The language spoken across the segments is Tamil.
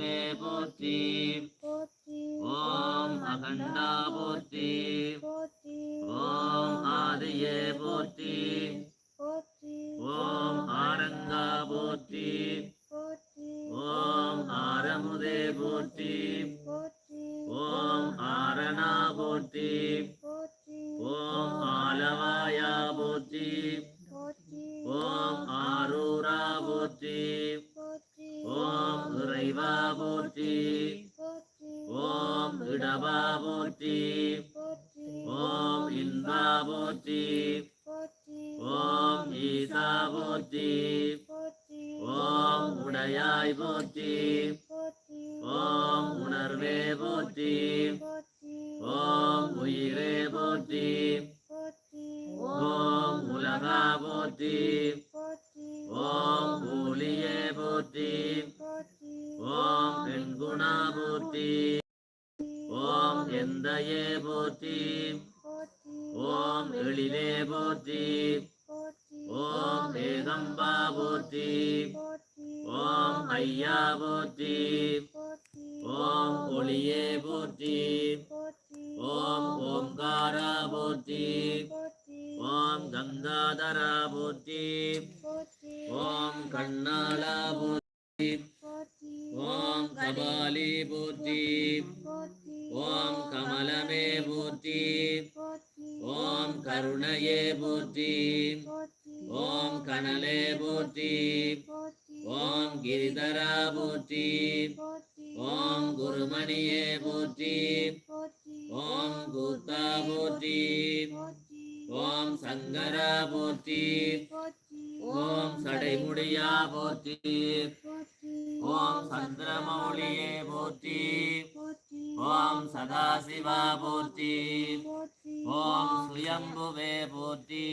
குருவே போற்றி ஓம் அகண்டா போற்றி ஓம் ஆதியே போற்றி ஓம் ஆரங்கா போற்றி ஓம் ஆரமுதே போற்றி ஓம் ஆரணா போற்றி ஓம் ஆலவாயா போற்றி போற்றி போற்றி ஓம் உயிரே போற்றி ஓம் உலகா போற்றி ஓம் ஊழியே போற்றி ஓம் பெண்குணா போற்றி ஓம் எந்தையே போற்றி ஓம் எழிலே போற்றி ஓம் ஏகம்பா போற்றி ஓம் ஐயா போற்றி ஓம் ஒளியே போற்றி ஓம் ஓங்காரா போற்றி ஓம் கங்காதரா போற்றி ஓம் கண்ணாலா போற்றி ஓம் கபாலி போற்றி ஓம் கமலமே போற்றி ஓம் கருணையே போற்றி ஓம் கனலே போற்றி ஓம் கிரிதரா போற்றி. ஓம் குருமணியே போற்றி. ஓம் கூத்தா போற்றி. ஓம் சங்கரா போற்றி. ஓம் சடைமுடியா போற்றி. ஓம் சந்திரமௌலியே போற்றி. ஓம் சதாசிவா போற்றி. போற்றி ஓம் சுயம்புவே போற்றி.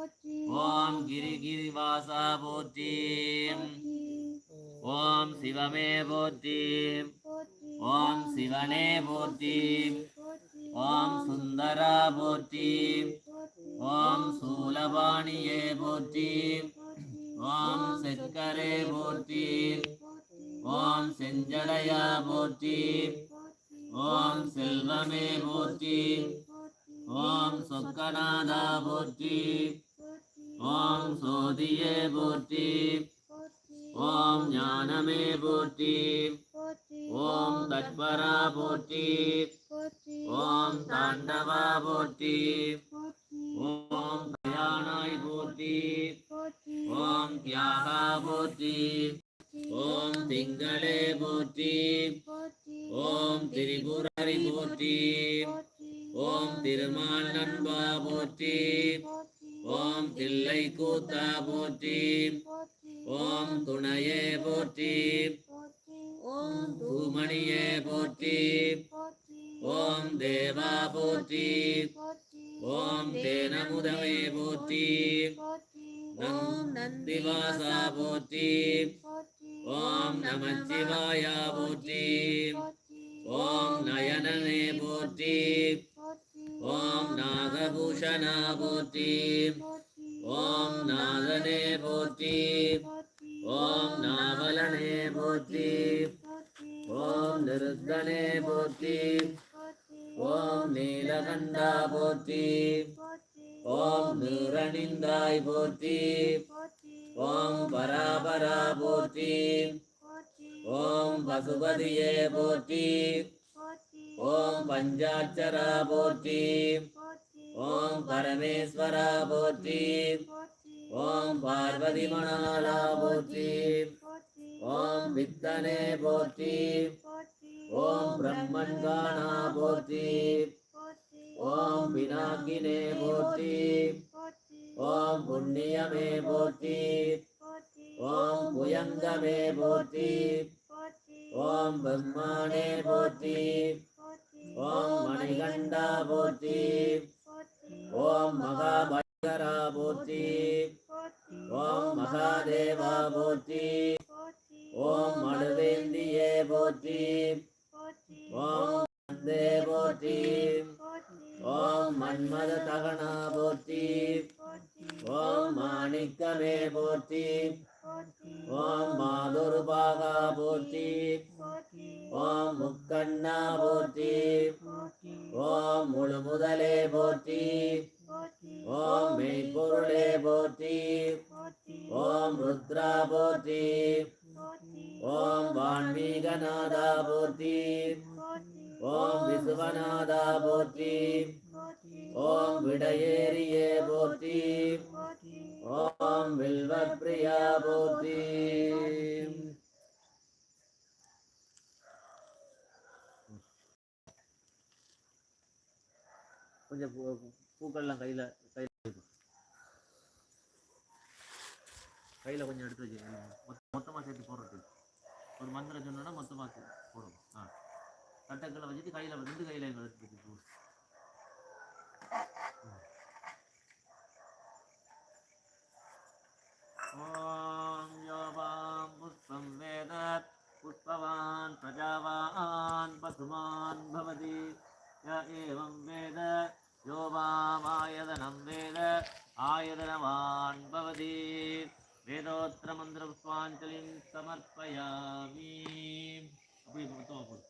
ஓம் ஓம் கிரிகிரிவாசா போற்றி. ஓம் சிவமே போற்றி. ஓம் சிவனே போற்றி. ஓம் சுந்தரா போற்றி. ஓம் சூலபாணியே போற்றி. ஓம் செக்கரே போற்றி. ஓம் செஞ்சடையா போற்றி. ஓம் செல்வமே போற்றி. ஓம் சொக்கநாதா போற்றி போற்றி. ஓம் சோதியே போற்றி. ஓம் ஞானமே போற்றி. ஓம் தத்பரா போற்றி. ஓம் தாண்டவா போற்றி. ஓம் தயானாய் போற்றி. ஓம் தியாகா போற்றி. ஓம் திங்களே போற்றி. ஓம் திரிபுரரி போற்றி. ஓம் திருமால் நண்பா போற்றி. ஓம் தில்லை கூத்தா போற்றி. ஓம் துணையே போற்றி. ஓம் பூமணியே போற்றி. ஓம் தேவா போற்றி. ஓம் தேனமுதமே போற்றி. ஓம் நந்திவாசா போற்றி. ஓம் நமச்சிவாயா போற்றி. ஓம் நயனனே போற்றி. ஓம் நாகபூஷணா போற்றி ஓம் நாதனே போற்றி ஓம் நாவலனே போற்றி ஓம் நிருத்தனே போற்றி ஓம் நீலகண்டா போற்றி ஓம் நிரணிந்தாய் போற்றி ஓம் பராபரா போற்றி ஓம் பசுபதியே போற்றி போற்றி ஓம் பஞ்சாட்சரா போற்றி. ஓம் பரமேஸ்வரா போற்றி. ஓம் பார்வதி மணாலா போற்றி. ஓம் வித்தனே போற்றி. ஓம் பிரம்மன் காணா போற்றி. கொஞ்சம் பூ- பூக்கள்லாம் கையில் கையில் கையில் கொஞ்சம் எடுத்து வச்சு மொத்தமாக சேர்த்து போடுறது ஒரு மந்திரம் சொன்னோன்னா மொத்தமாக போடணும் ஆ தட்டக்களை வச்சுட்டு கையில் ரெண்டு கையில் எங்களை எடுத்து வச்சு பூ ॐ यो वां पुष्पं वेद पुष्पवान् प्रजावान् पशुमान् भवति य एवं वेद यो वामायतनं वेद आयतनवान् भवति वेदोत्तरमन्त्रपुष्पाञ्जलिं समर्पयामि அப்படி மொத்தமாக போடு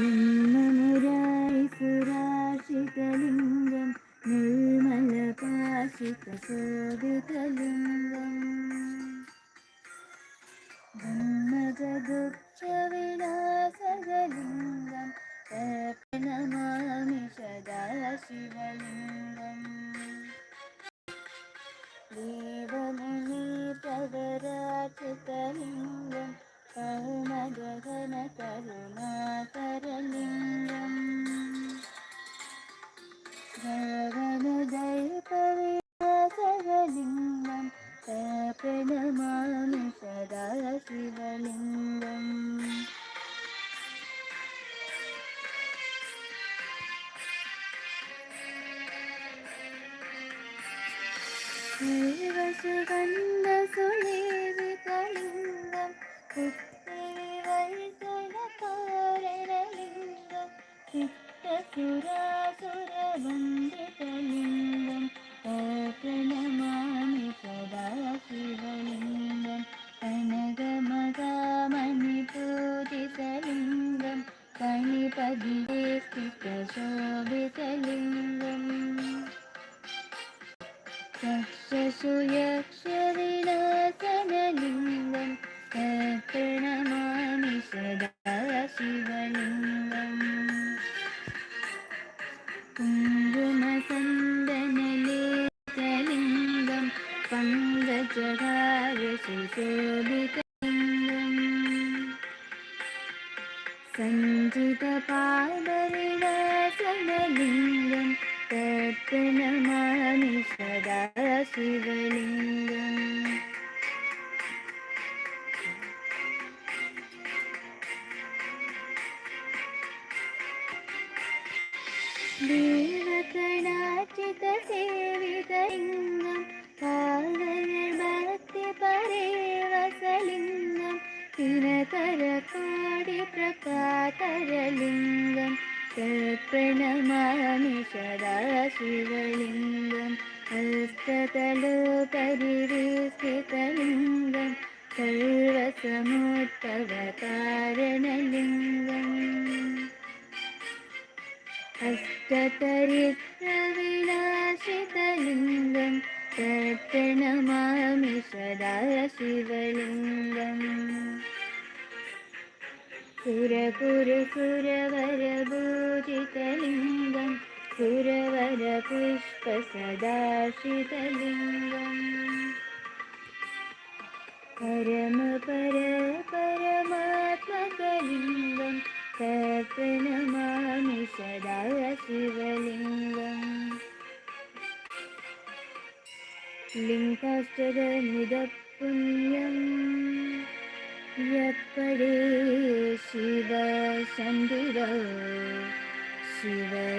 Hallelujah. സുഗന്ധ സുളേറി കലിംഗം കിട്ട സുരാ सञ्चितपादविलासनलिङ्गं तत्प्रणमामि सदा शिवलिङ्गम् तत्प्रणमामि सदा शिवलिङ्गम् हस्ततलोपरिविस्थितलिङ्गं सर्वसमुत्तवकारणलिङ्गम् अष्टतरित्रविलासितलिङ्गं तत्प्रणमामि सदा शिवलिङ्गम् सुरपुरसुरवरभूजितलिङ्गं सुरवरपुष्पसदाशितलिङ्गम् परमपर परमात्मकलिङ्गं तत्प्रणमामि सदा शिवलिङ्गम् लिङ्गाष्टगमिदपुण्यं പ്രിയപ്പെടേ ശിവലോക ശിവലോകമവാത്മാ